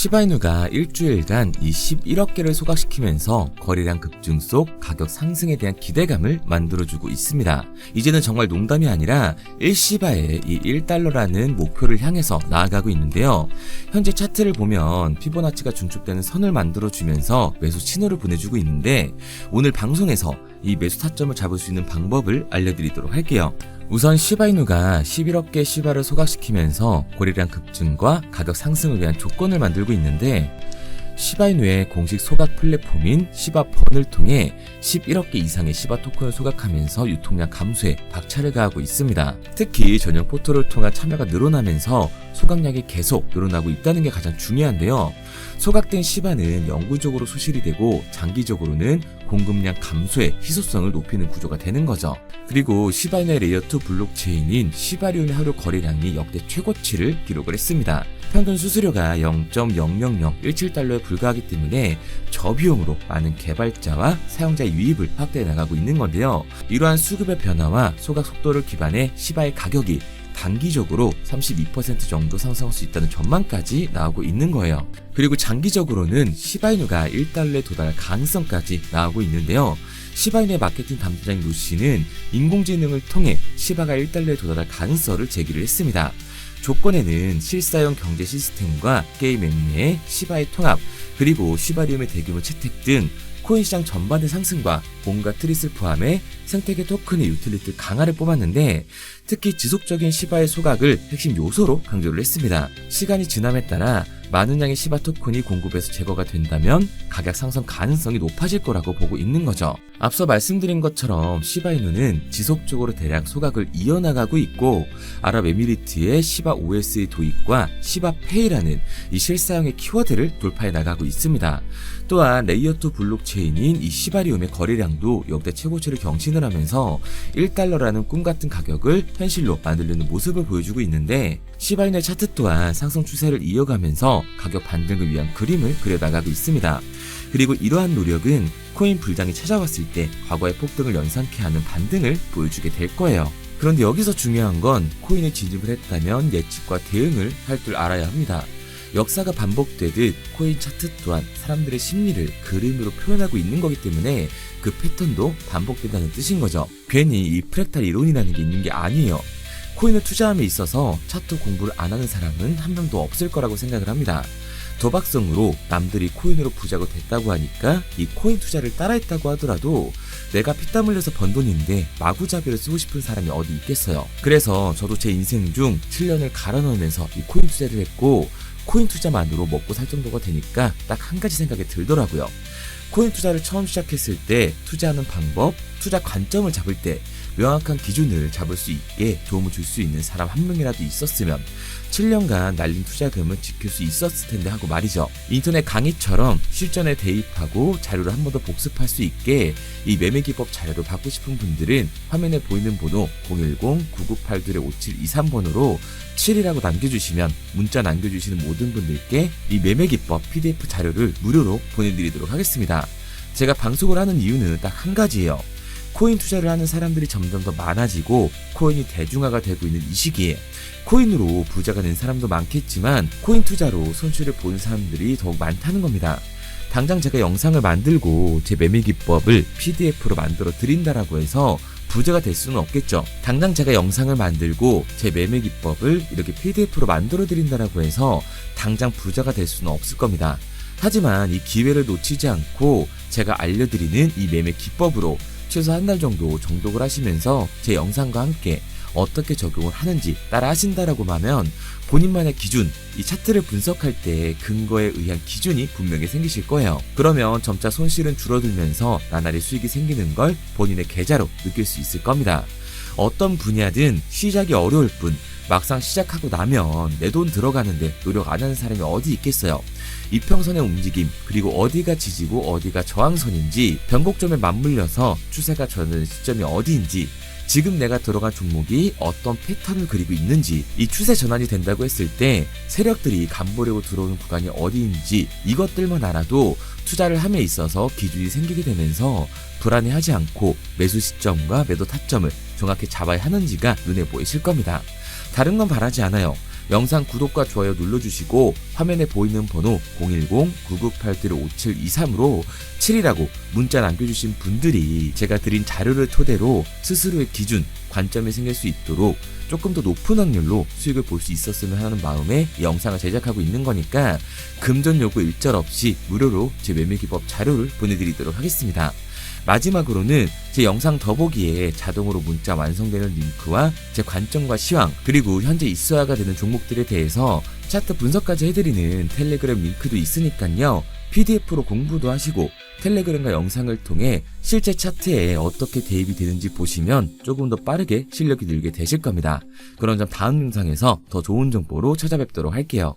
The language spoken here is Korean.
시바이누가 일주일간 이 11억 개를 소각시키면서 거래량 급증 속 가격 상승에 대한 기대감을 만들어주고 있습니다. 이제는 정말 농담이 아니라 1시바의 이 1달러라는 목표를 향해서 나아가고 있는데요. 현재 차트를 보면 피보나치가 중축되는 선을 만들어주면서 매수 신호를 보내주고 있는데 오늘 방송에서 이 매수 타점을 잡을 수 있는 방법을 알려드리도록 할게요. 우선 시바이누가 11억 개 시바를 소각시키면서 고리량 급증과 가격 상승을 위한 조건을 만들고 있는데 시바이누의 공식 소각 플랫폼인 시바번을 통해 11억 개 이상의 시바 토큰을 소각하면서 유통량 감소에 박차를 가하고 있습니다. 특히 전용 포털을 통한 참여가 늘어나면서 소각량이 계속 늘어나고 있다는 게 가장 중요한데요. 소각된 시바는 영구적으로 소실이 되고 장기적으로는 공급량 감소의 희소성을 높이는 구조가 되는 거죠. 그리고 시바이누의 레이어2 블록체인인 시바리움의 하루 거래량이 역대 최고치를 기록을 했습니다. 평균 수수료가 0.00017달러에 불과하기 때문에 저비용으로 많은 개발자와 사용자 유입을 확대해 나가고 있는 건데요. 이러한 수급의 변화와 소각 속도를 기반해 시바의 가격이 단기적으로 32% 정도 상승할 수 있다는 전망까지 나오고 있는 거예요. 그리고 장기적으로는 시바이누가 1달러에 도달할 가능성까지 나오고 있는데요. 시바이누의 마케팅 담당자인 루시는 인공지능을 통해 시바가 1달러에 도달할 가능성을 제기를 했습니다. 조건에는 실사용 경제 시스템과 게임 앱내의 시바의 통합, 그리고 시바리움의 대규모 채택 등 코인 시장 전반의 상승과 온갖 트릿을 포함해 생태계 토큰의 유틸리티 강화를 뽑았는데 특히 지속적인 시바의 소각을 핵심 요소로 강조를 했습니다. 시간이 지남에 따라 많은 양의 시바 토큰이 공급에서 제거가 된다면 가격 상승 가능성이 높아질 거라고 보고 있는 거죠. 앞서 말씀드린 것처럼 시바 이누는 지속적으로 대량 소각을 이어나가고 있고 아랍에미리트의 시바 OS의 도입과 시바 페이라는 이 실사용의 키워드를 돌파해 나가고 있습니다. 또한 레이어2 블록체인인 이 시바리움의 거래량도 역대 최고치를 경신을 하면서 1달러라는 꿈 같은 가격을 현실로 만들려는 모습을 보여주고 있는데 시바인의 차트 또한 상승 추세를 이어가면서 가격 반등을 위한 그림을 그려나가고 있습니다. 그리고 이러한 노력은 코인 불장이 찾아왔을 때 과거의 폭등을 연상케 하는 반등을 보여주게 될 거예요. 그런데 여기서 중요한 건 코인에 진입을 했다면 예측과 대응을 할 줄 알아야 합니다. 역사가 반복되듯 코인 차트 또한 사람들의 심리를 그림으로 표현하고 있는 거기 때문에 그 패턴도 반복된다는 뜻인 거죠. 괜히 이 프랙탈 이론이라는 게 있는 게 아니에요. 코인을 투자함에 있어서 차트 공부를 안 하는 사람은 한 명도 없을 거라고 생각을 합니다. 도박성으로 남들이 코인으로 부자가 됐다고 하니까 이 코인 투자를 따라했다고 하더라도 내가 피땀 흘려서 번 돈인데 마구잡이를 쓰고 싶은 사람이 어디 있겠어요. 그래서 저도 제 인생 중 7년을 갈아 넣으면서 이 코인 투자를 했고 코인 투자만으로 먹고 살 정도가 되니까 딱 한 가지 생각이 들더라고요. 코인 투자를 처음 시작했을 때 투자하는 방법, 투자 관점을 잡을 때 명확한 기준을 잡을 수 있게 도움을 줄 수 있는 사람 한 명이라도 있었으면 7년간 날린 투자금을 지킬 수 있었을 텐데 하고 말이죠. 인터넷 강의처럼 실전에 대입하고 자료를 한 번 더 복습할 수 있게 이 매매 기법 자료를 받고 싶은 분들은 화면에 보이는 번호 010-9981-5723번으로 7이라고 남겨주시면 문자 남겨주시는 모든 분들께 이 매매 기법 PDF 자료를 무료로 보내드리도록 하겠습니다. 제가 방송을 하는 이유는 딱 한 가지예요. 코인 투자를 하는 사람들이 점점 더 많아지고 코인이 대중화가 되고 있는 이 시기에 코인으로 부자가 된 사람도 많겠지만 코인 투자로 손실을 보는 사람들이 더욱 많다는 겁니다. 당장 제가 영상을 만들고 제 매매 기법을 PDF로 만들어 드린다라고 해서 부자가 될 수는 없겠죠. 당장 제가 영상을 만들고 제 매매 기법을 이렇게 PDF로 만들어 드린다라고 해서 당장 부자가 될 수는 없을 겁니다. 하지만 이 기회를 놓치지 않고 제가 알려드리는 이 매매 기법으로 최소 한 달 정도 정독을 하시면서 제 영상과 함께 어떻게 적용을 하는지 따라 하신다라고 하면 본인만의 기준, 이 차트를 분석할 때 근거에 의한 기준이 분명히 생기실 거예요. 그러면 점차 손실은 줄어들면서 나날이 수익이 생기는 걸 본인의 계좌로 느낄 수 있을 겁니다. 어떤 분야든 시작이 어려울 뿐 막상 시작하고 나면 내 돈 들어가는데 노력 안 하는 사람이 어디 있겠어요. 이평선의 움직임 그리고 어디가 지지고 어디가 저항선인지 변곡점에 맞물려서 추세가 저는 시점이 어디인지 지금 내가 들어간 종목이 어떤 패턴을 그리고 있는지 이 추세 전환이 된다고 했을 때 세력들이 간보려고 들어오는 구간이 어디인지 이것들만 알아도 투자를 함에 있어서 기준이 생기게 되면서 불안해하지 않고 매수 시점과 매도 타점을 정확히 잡아야 하는지가 눈에 보이실 겁니다. 다른 건 바라지 않아요. 영상 구독과 좋아요 눌러주시고 화면에 보이는 번호 010-9981-5723으로 7이라고 문자 남겨주신 분들이 제가 드린 자료를 토대로 스스로의 기준, 관점이 생길 수 있도록 조금 더 높은 확률로 수익을 볼 수 있었으면 하는 마음에 이 영상을 제작하고 있는 거니까 금전 요구 일절 없이 무료로 제 매매 기법 자료를 보내드리도록 하겠습니다. 마지막으로는 제 영상 더보기에 자동으로 문자 완성되는 링크와 제 관점과 시황 그리고 현재 있어야가 되는 종목들에 대해서 차트 분석까지 해드리는 텔레그램 링크도 있으니까요. PDF로 공부도 하시고 텔레그램과 영상을 통해 실제 차트에 어떻게 대입이 되는지 보시면 조금 더 빠르게 실력이 늘게 되실 겁니다. 점 다음 영상에서 더 좋은 정보로 찾아뵙도록 할게요.